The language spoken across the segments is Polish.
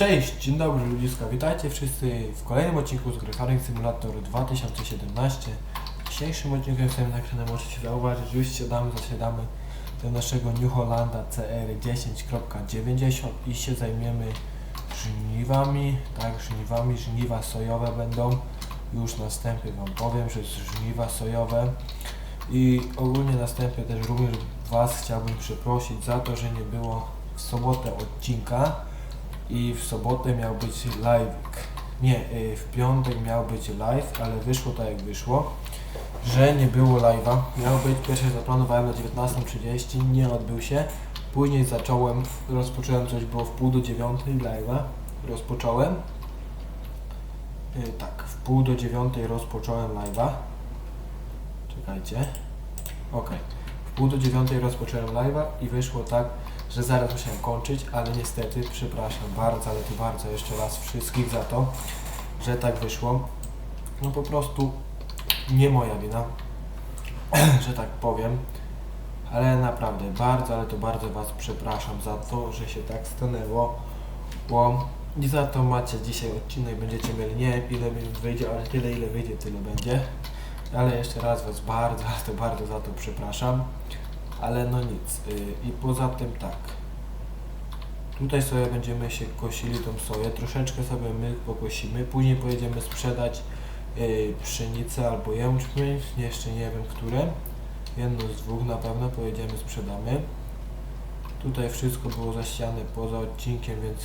Cześć, dzień dobry ludziska, witajcie wszyscy w kolejnym odcinku z gry Farming Simulator 2017. W dzisiejszym odcinku, sobie na ekranie możecie zauważyć, już siadamy, zasiadamy do naszego New Hollanda CR 10.90 i się zajmiemy żniwami, tak, żniwami, żniwa sojowe będą. Już na wstępie Wam powiem, że żniwa sojowe i ogólnie na wstępie też również Was chciałbym przeprosić za to, że nie było w sobotę odcinka i w sobotę miał być live. Nie, y, w piątek miał być live, ale wyszło tak jak wyszło, że nie było live'a. Miał być, pierwszy zaplanowałem na 19.30, nie odbył się. Później zacząłem, rozpocząłem coś, było w pół do dziewiątej live'a, rozpocząłem. Y, tak, w pół do dziewiątej rozpocząłem live'a. Czekajcie. Ok. W pół do dziewiątej rozpocząłem live'a i wyszło tak, że zaraz musiałem kończyć, ale niestety, przepraszam bardzo, ale to bardzo jeszcze raz wszystkich za to, że tak wyszło. No po prostu nie moja wina, że tak powiem. Ale naprawdę bardzo, ale to bardzo Was przepraszam za to, że się tak stanęło, bo i za to macie dzisiaj odcinek, będziecie mieli, nie ile wyjdzie, ale tyle ile wyjdzie, tyle będzie. Ale jeszcze raz Was bardzo, to bardzo za to przepraszam. Ale no nic. Yy, I poza tym tak. Tutaj sobie będziemy się kosili tą soję. Troszeczkę sobie my pokosimy. Później pojedziemy sprzedać yy, pszenicę albo jęczmień. Jeszcze nie wiem które. Jedno z dwóch na pewno pojedziemy, sprzedamy. Tutaj wszystko było zasiane poza odcinkiem, więc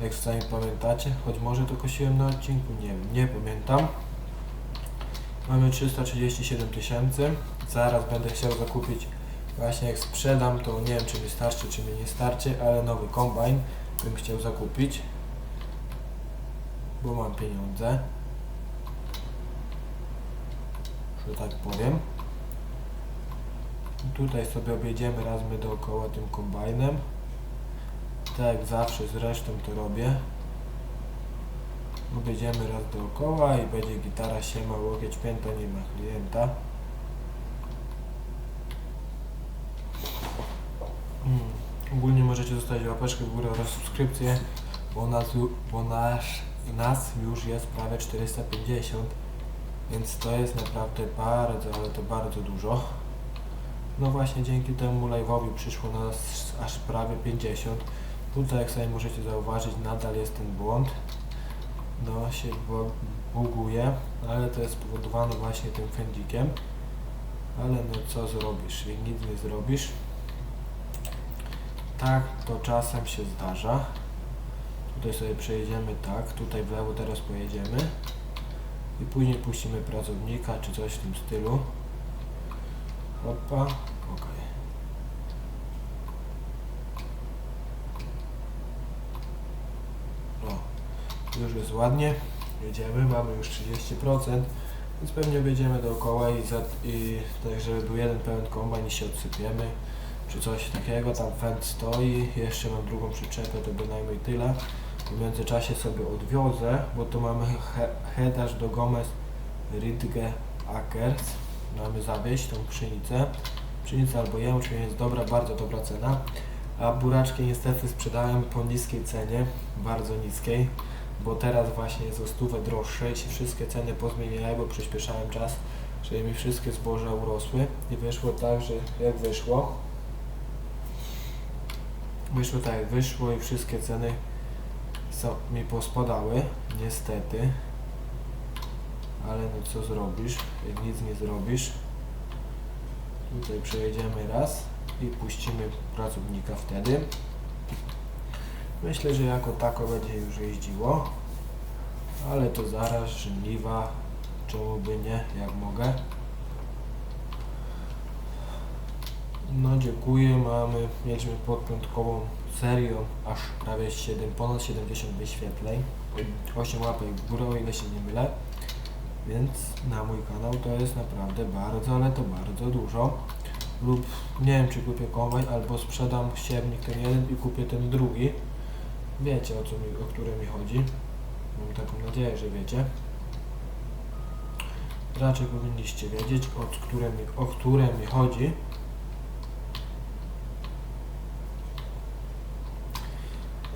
jak sami pamiętacie, choć może to kosiłem na odcinku, nie wiem, nie pamiętam. Mamy 337 tysięcy. Zaraz będę chciał zakupić, właśnie jak sprzedam, to nie wiem czy mi starczy, czy mi nie starczy, ale nowy kombajn bym chciał zakupić, bo mam pieniądze, że tak powiem. Tutaj sobie objedziemy raz my dookoła tym kombajnem. Tak jak zawsze zresztą to robię. Objedziemy raz dookoła i będzie gitara siema, łokieć pięta, nie ma klienta. Mm. Ogólnie możecie zostawić łapeczkę w górę oraz subskrypcję, bo nas, bo nasz, nas już jest prawie 450, więc to jest naprawdę bardzo, ale to bardzo dużo. No właśnie dzięki temu live'owi przyszło nas aż prawie 50. Tutaj jak sobie możecie zauważyć nadal jest ten błąd. No się bu- buguje, ale to jest spowodowane właśnie tym fędzikiem. Ale no co zrobisz, jak nic nie zrobisz. Tak to czasem się zdarza. Tutaj sobie przejedziemy tak, tutaj w lewo teraz pojedziemy. I później puścimy pracownika czy coś w tym stylu. Hopa, ok. O, już jest ładnie. Jedziemy, mamy już 30%, więc pewnie będziemy dookoła i, za, i tak, żeby był jeden pełen kombajn i się odsypiemy, czy coś takiego. Tam fent stoi, jeszcze mam drugą przyczepę, to bynajmniej tyle. W międzyczasie sobie odwiozę, bo tu mamy he, headarz do Gomez Ridge Akers. Mamy zawieźć tą pszenicę. Pszenica albo jęczmień jest dobra, bardzo dobra cena. A buraczki niestety sprzedałem po niskiej cenie, bardzo niskiej, bo teraz właśnie jest o stówę droższe i się wszystkie ceny pozmieniają, bo przyspieszałem czas, żeby mi wszystkie zboża urosły. I wyszło tak, że jak wyszło, wyszło tak jak wyszło i wszystkie ceny są, mi pospadały, niestety, ale no co zrobisz, jak nic nie zrobisz, tutaj przejedziemy raz i puścimy pracownika wtedy. Myślę, że jako tako będzie już jeździło, ale to zaraz żniwa, czemu by nie, jak mogę. No dziękuję, mamy, mieliśmy podpiątkową serią aż prawie 7, ponad 70 wyświetleń, 8 łapek w górę, o ile się nie mylę. Więc na mój kanał to jest naprawdę bardzo, ale to bardzo dużo. Lub nie wiem czy kupię kombajn albo sprzedam siewnik ten jeden i kupię ten drugi. Wiecie o co mi, o które mi chodzi. Mam taką nadzieję, że wiecie. Raczej powinniście wiedzieć o które mi, o które mi chodzi.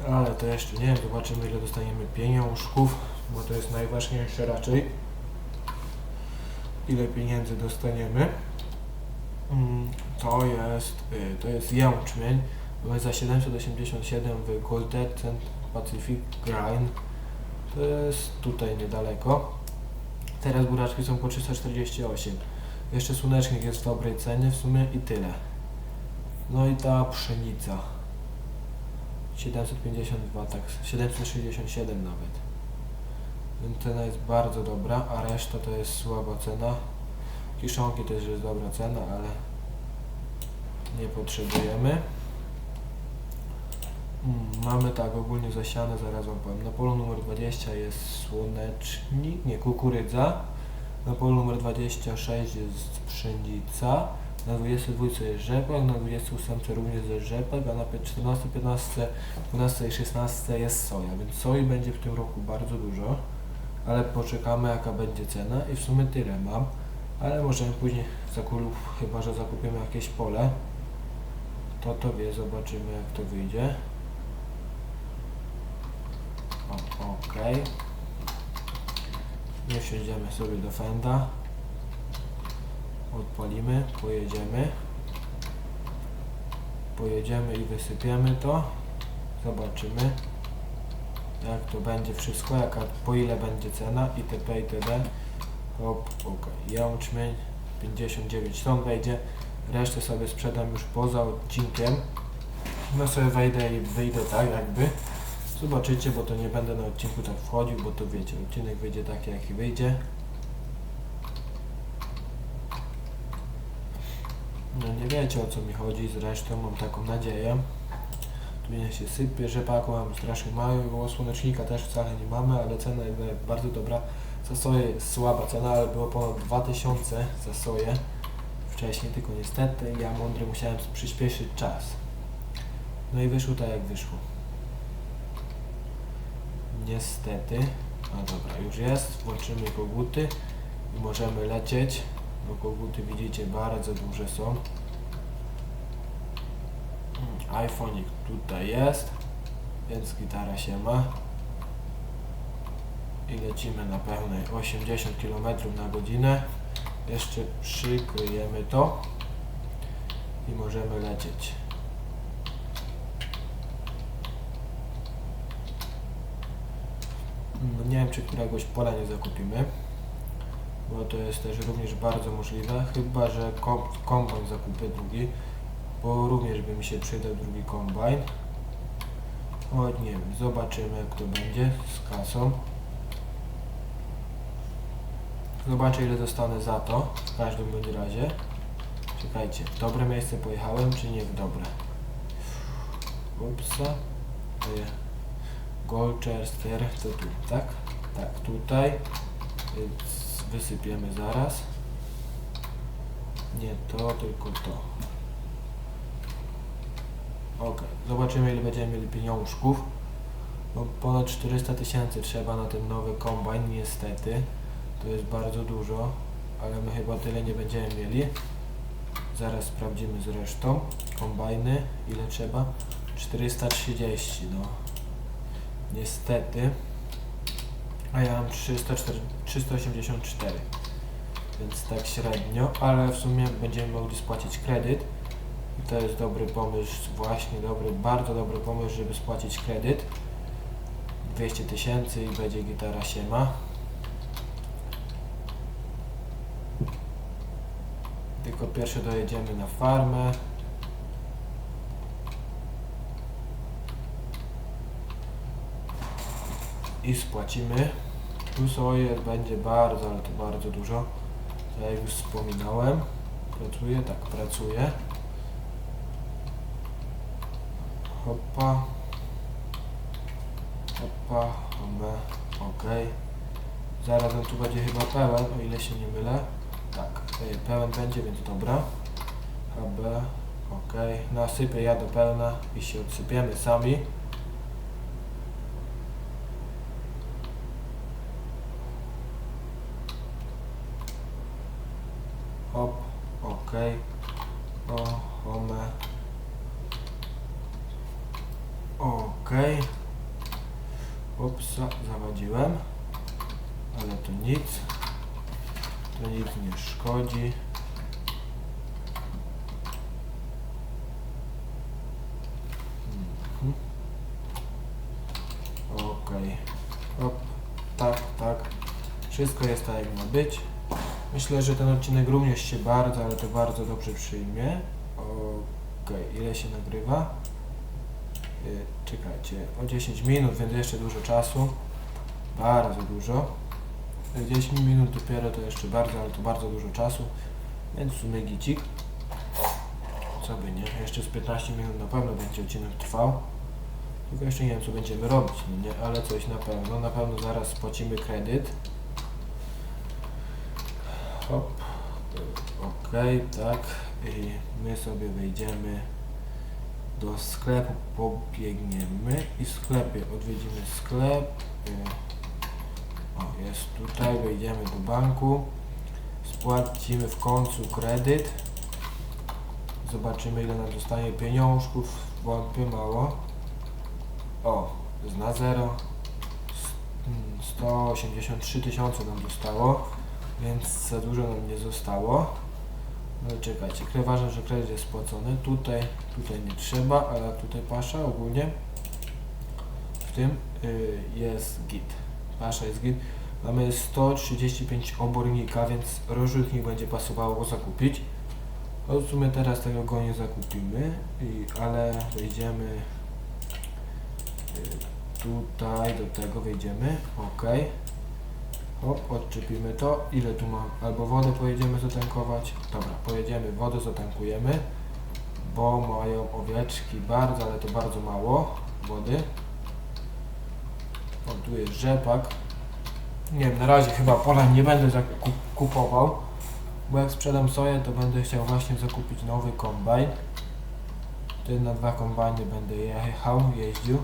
Ale to jeszcze nie wiem, zobaczymy ile dostaniemy pieniążków, bo to jest najważniejsze raczej. Ile pieniędzy dostaniemy. Mm, To jest, y, to jest jęczmień. Mamy za 787 w Goldecent Pacific Grind. To jest tutaj niedaleko. Teraz buraczki są po 348. Jeszcze słonecznik jest w dobrej cenie w sumie i tyle. No i ta pszenica. 752, tak, 767 nawet. Więc cena jest bardzo dobra, a reszta to jest słaba cena. Kiszonki też jest dobra cena, ale nie potrzebujemy. Mm, Mamy tak ogólnie zasiane, zaraz wam powiem. Na polu numer 20 jest słonecznik, nie kukurydza. Na polu numer 26 jest pszenica. Na 22 jest rzepak, na 28 również jest rzepak, a na 14, 15, 12 i 16 jest soja, więc soi będzie w tym roku bardzo dużo, ale poczekamy jaka będzie cena i w sumie tyle mam, ale możemy później zakup, chyba że zakupimy jakieś pole, to to wie, zobaczymy jak to wyjdzie. O, okej. Nie wsiądziemy sobie do fenda. Odpalimy, pojedziemy. Pojedziemy i wysypiemy to. Zobaczymy jak to będzie wszystko, jaka, po ile będzie cena itp. itd. Hop, ok, jęczmień 59 ton wejdzie. Resztę sobie sprzedam już poza odcinkiem. No sobie wejdę i wyjdę tak jakby. Zobaczycie, bo to nie będę na odcinku tak wchodził, bo to wiecie, odcinek wyjdzie taki jaki wyjdzie. No nie wiecie o co mi chodzi, zresztą mam taką nadzieję. Tu nie się sypie, rzepaku mam strasznie mało, słonecznika też wcale nie mamy, ale cena jest bardzo dobra. Za soję jest słaba cena, ale było ponad 2000 za soję wcześniej, tylko niestety ja mądry musiałem przyspieszyć czas. No i wyszło tak jak wyszło. Niestety. A dobra, już jest. Włączymy koguty i możemy lecieć. No koguty widzicie bardzo duże są. Mm, iPhone'ik tutaj jest, więc gitara się ma. I lecimy na pełnej 80 km na godzinę. Jeszcze przykryjemy to i możemy lecieć. Nie wiem, czy któregoś pola nie zakupimy, bo to jest też również bardzo możliwe, chyba że kom kombajn zakupię drugi, bo również by mi się przydał drugi kombajn. Choć nie wiem, zobaczymy jak to będzie z kasą. Zobaczę ile dostanę za to, w każdym bądź razie. Czekajcie, w dobre miejsce pojechałem, czy nie w dobre? Upsa. Golchester, to tu, tak? Tak, tutaj. Wysypiemy zaraz. Nie to, tylko to. Ok, zobaczymy ile będziemy mieli pieniążków. Bo ponad 400 tysięcy trzeba na ten nowy kombajn, niestety. To jest bardzo dużo, ale my chyba tyle nie będziemy mieli. Zaraz sprawdzimy zresztą. Kombajny, ile trzeba? 430, no. Niestety. A ja mam 304, 384. Więc tak średnio, ale w sumie będziemy mogli spłacić kredyt. I to jest dobry pomysł, właśnie dobry, bardzo dobry pomysł, żeby spłacić kredyt. 200 tysięcy i będzie gitara siema. Tylko pierwsze dojedziemy na farmę. I spłacimy. Tu soję będzie bardzo, ale to bardzo dużo. Jak już wspominałem. Pracuje, tak, pracuje. Hopa. Hopa, home, ok. Zaraz tu będzie chyba pełen, o ile się nie mylę. Tak, e, pełen będzie, więc dobra. HB, ok. Nasypię ja do pełna i się odsypiemy sami. Hop, ok. O, home. Ok. Upsa, zawadziłem. Ale to nic. To nic nie szkodzi. Mhm. Okej. Hop. Tak, tak. Wszystko jest tak jak ma być. Myślę, że ten odcinek również się bardzo, ale to bardzo dobrze przyjmie. Okej, ile się nagrywa? Y, Czekajcie, o 10 minut, więc jeszcze dużo czasu. Bardzo dużo. 10 minut dopiero to jeszcze bardzo, ale to bardzo dużo czasu. Więc w sumie gicik. Co by nie, jeszcze z 15 minut na pewno będzie odcinek trwał. Tylko jeszcze nie wiem co będziemy robić, no nie, ale coś na pewno. Na pewno zaraz spłacimy kredyt. Hop. Ok, tak. I my sobie wejdziemy do sklepu, pobiegniemy i w sklepie odwiedzimy sklep. O, jest tutaj, wejdziemy do banku. Spłacimy w końcu kredyt. Zobaczymy ile nam zostanie pieniążków. Wątpię mało. O, jest na zero. S- mm, 183 tysiące nam zostało, więc za dużo nam nie zostało. No i czekajcie, ważne, że kredyt jest spłacony. Tutaj, tutaj nie trzeba, ale tutaj pasza ogólnie. W tym y, jest git. Pasza jest git. Mamy 135 obornika, więc rozrzutnik będzie pasowało go zakupić. No w sumie teraz tego go nie zakupimy, i, ale wejdziemy y, tutaj, do tego wejdziemy, ok. Hop, odczepimy to. Ile tu mam? Albo wodę pojedziemy zatankować. Dobra, pojedziemy, wodę zatankujemy, bo mają owieczki bardzo, ale to bardzo mało wody. O, tu jest rzepak. Nie wiem, na razie chyba pola nie będę zaku- kupował, bo jak sprzedam soję, to będę chciał właśnie zakupić nowy kombajn. Wtedy na dwa kombajny będę jechał, jeździł.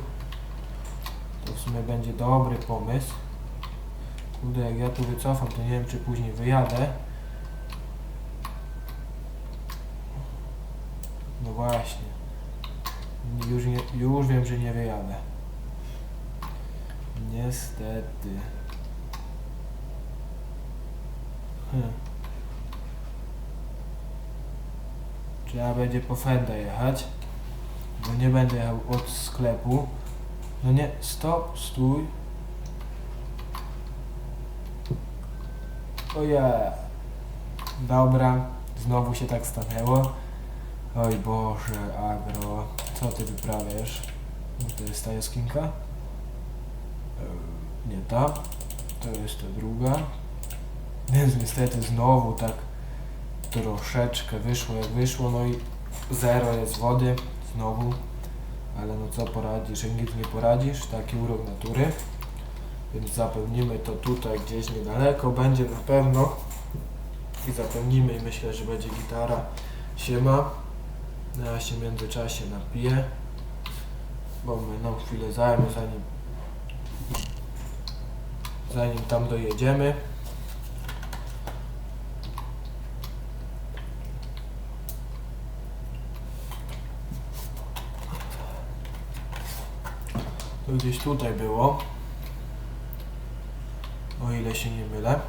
To w sumie będzie dobry pomysł. Kurde, jak ja tu wycofam, to nie wiem, czy później wyjadę. No właśnie. Już, nie, już wiem, że nie wyjadę. Niestety. Hmm. Trzeba będzie po Fendę jechać. Bo nie będę jechał od sklepu. No nie, stop, stój. Oje. Dobra, znowu się tak stanęło. Oj Boże, agro, co ty wyprawiasz? To jest ta jaskinka? Eee, Nie ta, to jest ta druga. Więc niestety znowu tak troszeczkę wyszło jak wyszło, no i zero jest wody, znowu. Ale no co poradzisz, jak nic nie poradzisz, taki urok natury. Więc zapełnimy to tutaj gdzieś niedaleko, będzie na pewno. I zapełnimy i myślę, że będzie gitara. Siema. No Ja się w międzyczasie napiję. Bo nam chwilę zajmie zanim zanim tam dojedziemy. To gdzieś tutaj było. Ile się nie mylę.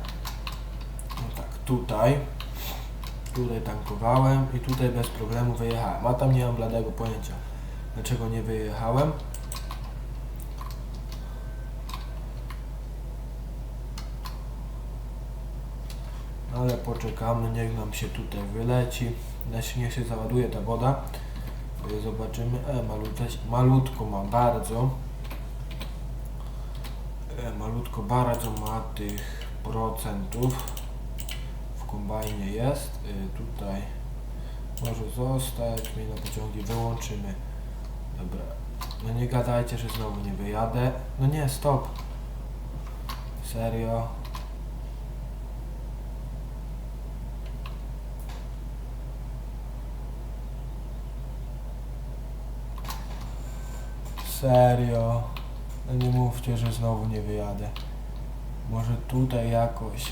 No tak, tutaj. Tutaj tankowałem i tutaj bez problemu wyjechałem. A tam nie mam bladego pojęcia, dlaczego nie wyjechałem. Ale poczekamy, niech nam się tutaj wyleci. Znaczy, Niech się załaduje ta woda. Zobaczymy. E, malutko, malutko ma bardzo. E, malutko bardzo ma tych procentów w kombajnie jest. Y, tutaj może zostać, mnie na pociągi wyłączymy. Dobra. No nie gadajcie, że znowu nie wyjadę. No nie, stop. Serio. Serio. No nie mówcie, że znowu nie wyjadę. Może tutaj jakoś.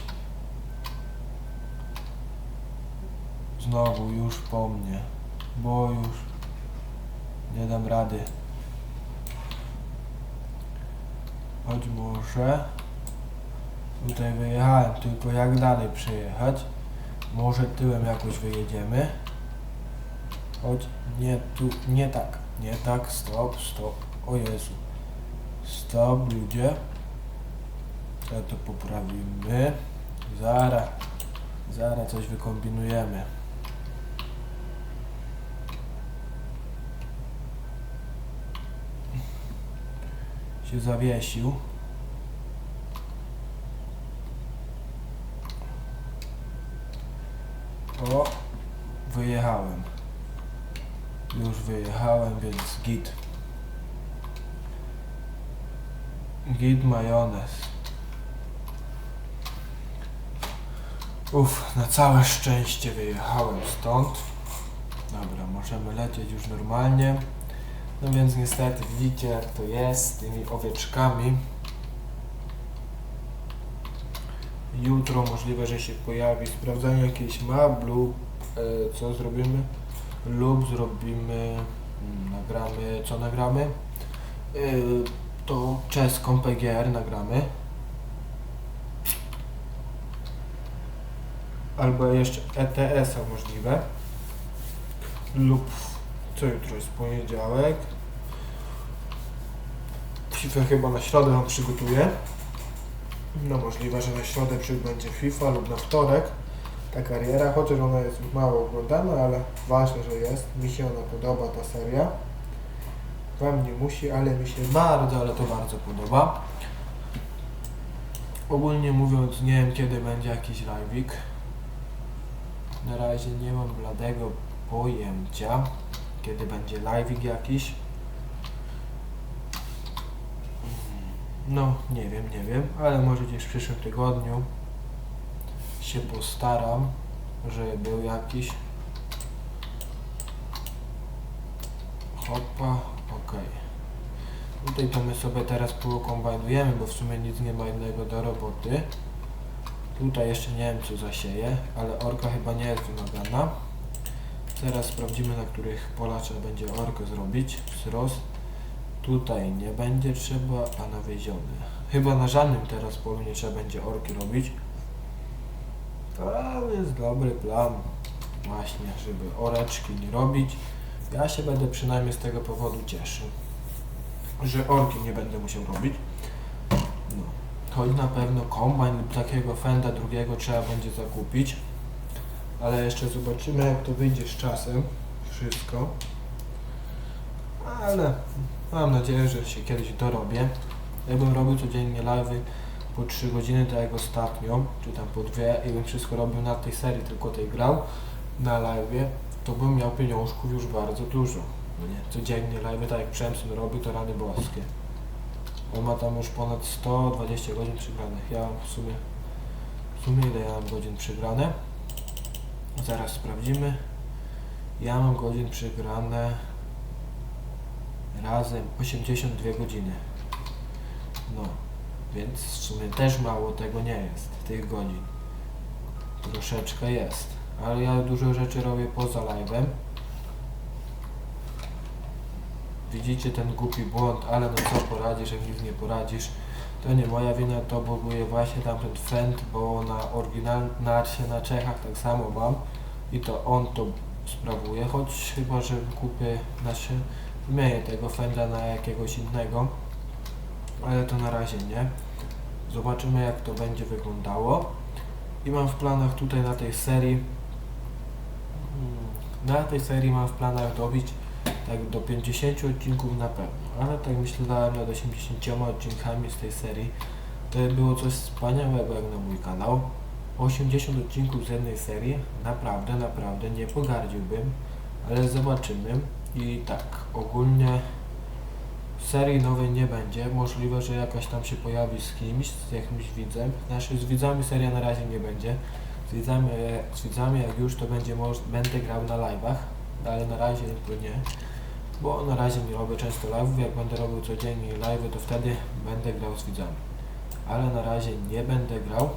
Znowu już po mnie. Bo już nie dam rady. Choć może tutaj wyjechałem, tylko jak dalej przejechać? Może tyłem jakoś wyjedziemy? Choć nie tu, nie tak, nie tak, stop, stop, o Jezu. Stop ludzie. Ja to poprawimy. Zara, zara coś wykombinujemy. Się zawiesił. O, wyjechałem. Już wyjechałem, więc git. Git majonez. Uff, na całe szczęście wyjechałem stąd. Dobra, możemy lecieć już normalnie. No więc niestety widzicie jak to jest z tymi owieczkami. Jutro możliwe, że się pojawi sprawdzanie jakiejś map lub e, co zrobimy lub zrobimy, mm, nagramy, co nagramy? E, to czeską PGR nagramy. Albo jeszcze ETS-a możliwe. Lub co jutro jest poniedziałek. FIFA chyba na środę wam przygotuję. No możliwe, że na środę przybędzie FIFA lub na wtorek ta kariera, chociaż ona jest mało oglądana, ale ważne, że jest. Mi się ona podoba, ta seria. Wam nie musi, ale mi się bardzo, ale to bardzo podoba. Ogólnie mówiąc, nie wiem kiedy będzie jakiś live'ik. Na razie nie mam bladego pojęcia, kiedy będzie live'ik jakiś. No, nie wiem, nie wiem, ale może gdzieś w przyszłym tygodniu się postaram, żeby był jakiś. Hopa, okej. Tutaj to my sobie teraz pokombajnujemy, bo w sumie nic nie ma innego do roboty. Tutaj jeszcze nie wiem co zasieje, ale orka chyba nie jest wymagana. Teraz sprawdzimy na których polach trzeba będzie orkę zrobić. Wzrost. Tutaj nie będzie trzeba, a na wieziony. Chyba na żadnym teraz polu nie trzeba będzie orki robić. To jest dobry plan. Właśnie, żeby oreczki nie robić. Ja się będę przynajmniej z tego powodu cieszył. Że orki nie będę musiał robić. No. Choć na pewno kombajn lub takiego fenda drugiego trzeba będzie zakupić. Ale jeszcze zobaczymy jak to wyjdzie z czasem. Wszystko. Ale mam nadzieję, że się kiedyś dorobię. Jakbym robił codziennie live'y po 3 godziny, tak jak ostatnio, czy tam po dwie i bym wszystko robił na tej serii, tylko tej grał na live'ie, to bym miał pieniążków już bardzo dużo. No nie, codziennie live'y, tak jak Przemsyn robi, to rany boskie. On ma tam już ponad 120 godzin przygranych. Ja w sumie, w sumie ile ja mam godzin przygrane? Zaraz sprawdzimy. Ja mam godzin przygrane razem 82 godziny. No, więc w sumie też mało tego nie jest, tych godzin. Troszeczkę jest, ale ja dużo rzeczy robię poza live'em. Widzicie ten głupi błąd, ale no co poradzisz, jak nie poradzisz. To nie moja wina, to buguje właśnie tamten friend, bo na oryginalnacie na Czechach tak samo mam i to on to sprawuje, choć chyba, że kupię, znaczy wymienię tego fenda na jakiegoś innego, ale to na razie nie. Zobaczymy jak to będzie wyglądało. I mam w planach tutaj na tej serii, na tej serii mam w planach dobić tak do 50 odcinków na pewno, ale tak myślałem nad 80 odcinkami z tej serii. To było coś wspaniałego jak na mój kanał. 80 odcinków z jednej serii, naprawdę, naprawdę nie pogardziłbym, ale zobaczymy. I tak, ogólnie serii nowej nie będzie. Możliwe, że jakaś tam się pojawi z kimś, z jakimś widzem. Znaczy z widzami seria na razie nie będzie. Z widzami jak już to będzie, moż, będę grał na live'ach, ale na razie nie. Bo na razie nie robię często live'ów, jak będę robił codziennie live'y, to wtedy będę grał z widzami. Ale na razie nie będę grał.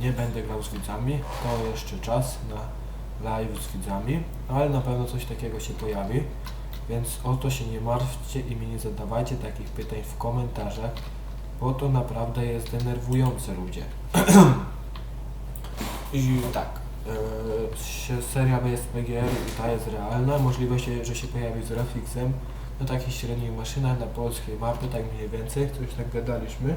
Nie będę grał z widzami, to jeszcze czas na live z widzami, ale na pewno coś takiego się pojawi. Więc o to się nie martwcie i mi nie zadawajcie takich pytań w komentarzach, bo to naprawdę jest denerwujące ludzie. I tak, e, seria BSPGR i ta jest realna, możliwość, że się pojawi z Reflexem na takich średnich maszynach, na polskiej mapy, tak mniej więcej, coś tak gadaliśmy.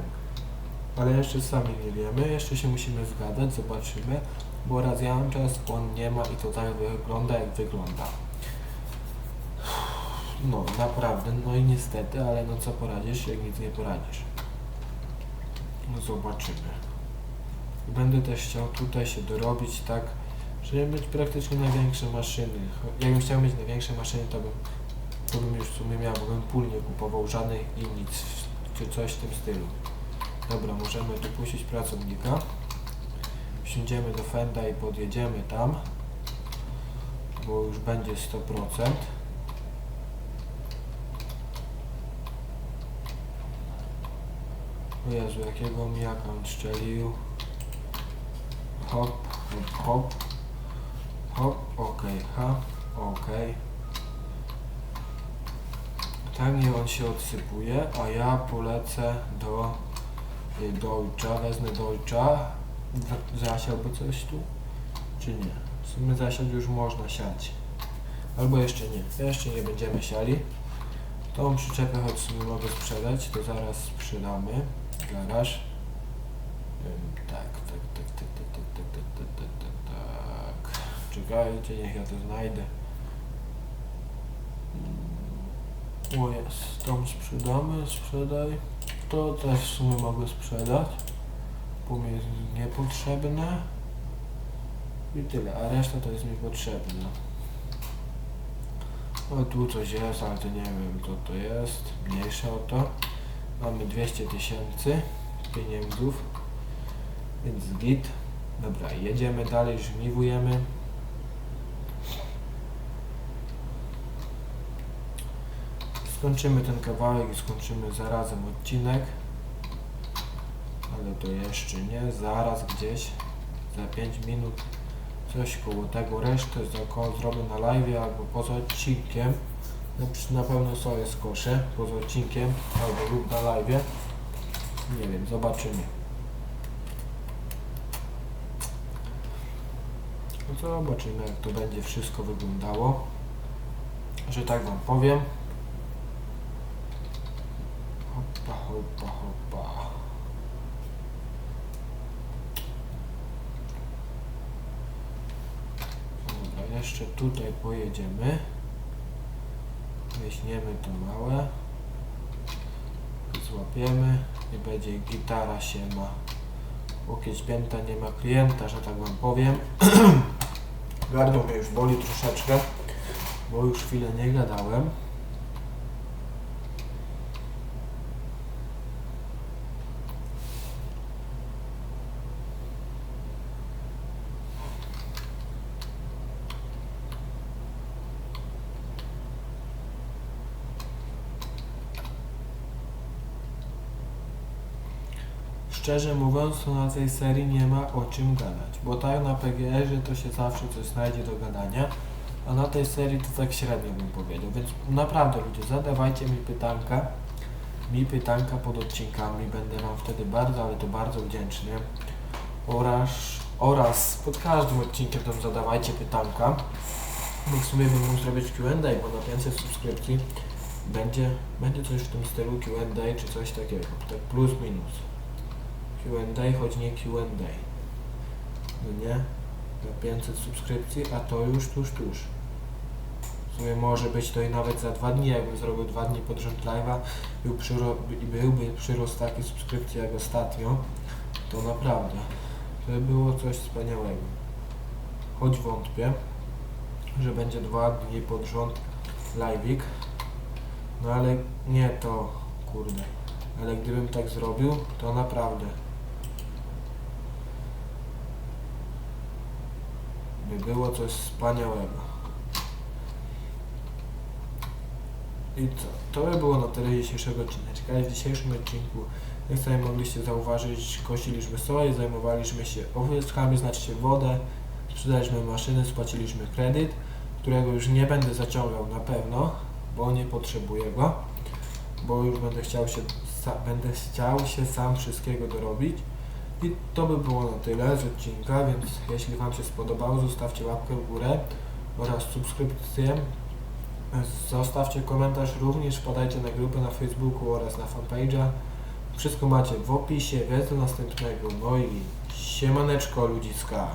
Ale jeszcze sami nie wiemy, jeszcze się musimy zgadać, zobaczymy, bo raz ja mam czas, on nie ma i to tak wygląda jak wygląda. No, naprawdę, no i niestety, ale no co poradzisz, jak nic nie poradzisz. No zobaczymy. Będę też chciał tutaj się dorobić tak, żeby mieć praktycznie największe maszyny. Jakbym chciał mieć największe maszyny, to bym, to bym już w sumie miał, bo bym pól nie kupował żadnych i nic, czy coś w tym stylu. Dobra, możemy tu puścić pracownika. Wsiądziemy do Fenda i podjedziemy tam, bo już będzie 100%. Jezu, jakiego mi akant strzelił. Hop, hop, hop. Hop, okej, ha, okej. Tak nie on się odsypuje, a ja polecę do y, Deutscha, wezmę. W- Zasiałby coś tu? Czy nie? W sumie zasiać już można siać. Albo jeszcze nie. Jeszcze nie będziemy siali. Tą przyczepę choć w sumie mogę sprzedać, to zaraz sprzedamy. Garaż. Tak, tak, tak, tak, tak, tak, tak, tak, tak, tak, tak, tak. Czekajcie, niech ja to znajdę. Mm, O jest, tą sprzedamy, sprzedaj. To też w sumie mogę sprzedać, bo mi jest niepotrzebne. I tyle, a reszta to jest mi potrzebna. O tu coś jest, ale to nie wiem co to jest. Mniejsze o to. Mamy 200 tysięcy pieniędzów, więc git. Dobra, jedziemy dalej, żniwujemy. Skończymy ten kawałek i skończymy zarazem odcinek. Ale to jeszcze nie, zaraz gdzieś, za 5 minut coś koło tego, resztę zrobię na live albo poza odcinkiem. Przy- na pewno sobie skoszę poza odcinkiem albo lub na live. Nie wiem, zobaczymy. No to zobaczymy jak to będzie wszystko wyglądało. Że tak wam powiem. Hopa, hopa, hopa. Dobra, jeszcze tutaj pojedziemy. Weźmiemy to małe. Złapiemy i będzie gitara się ma. Łokieć pięta, nie ma klienta, że tak wam powiem. Gardło mnie już boli troszeczkę, bo już chwilę nie gadałem. Szczerze mówiąc, to na tej serii nie ma o czym gadać, bo tak na PGR-ze to się zawsze coś znajdzie do gadania, a na tej serii to tak średnio bym powiedział, więc naprawdę ludzie, zadawajcie mi pytanka, mi pytanka pod odcinkami, będę Wam wtedy bardzo, ale to bardzo wdzięczny oraz, oraz pod każdym odcinkiem tam zadawajcie pytanka, bo w sumie mógł zrobić Q&A, bo na 500 subskrypcji będzie, będzie coś w tym stylu Q&A czy coś takiego, tak plus minus. Q&A, choć nie Q&A. No nie? Na 500 subskrypcji, a to już tuż, tuż. W sumie może być to i nawet za dwa dni, jakbym zrobił dwa dni pod rząd live'a był przyro- byłby przyrost takiej subskrypcji jak ostatnio, to naprawdę, to by było coś wspaniałego. Choć wątpię, że będzie dwa dni pod rząd live'ik, no ale nie to, kurde. Ale gdybym tak zrobił, to naprawdę by było coś wspaniałego. I co? To by było na tyle dzisiejszego odcineczka. W dzisiejszym odcinku, jak sobie mogliście zauważyć, kosiliśmy soję, zajmowaliśmy się owieczkami, znaczy wodę, sprzedaliśmy maszyny, spłaciliśmy kredyt, którego już nie będę zaciągał na pewno, bo nie potrzebuję go, bo już będę chciał się, będę chciał się sam wszystkiego dorobić. I to by było na tyle z odcinka, więc jeśli Wam się spodobało, zostawcie łapkę w górę oraz subskrypcję. Zostawcie komentarz również, wpadajcie na grupę na Facebooku oraz na fanpage'a. Wszystko macie w opisie, więc do następnego. No i siemaneczko ludziska.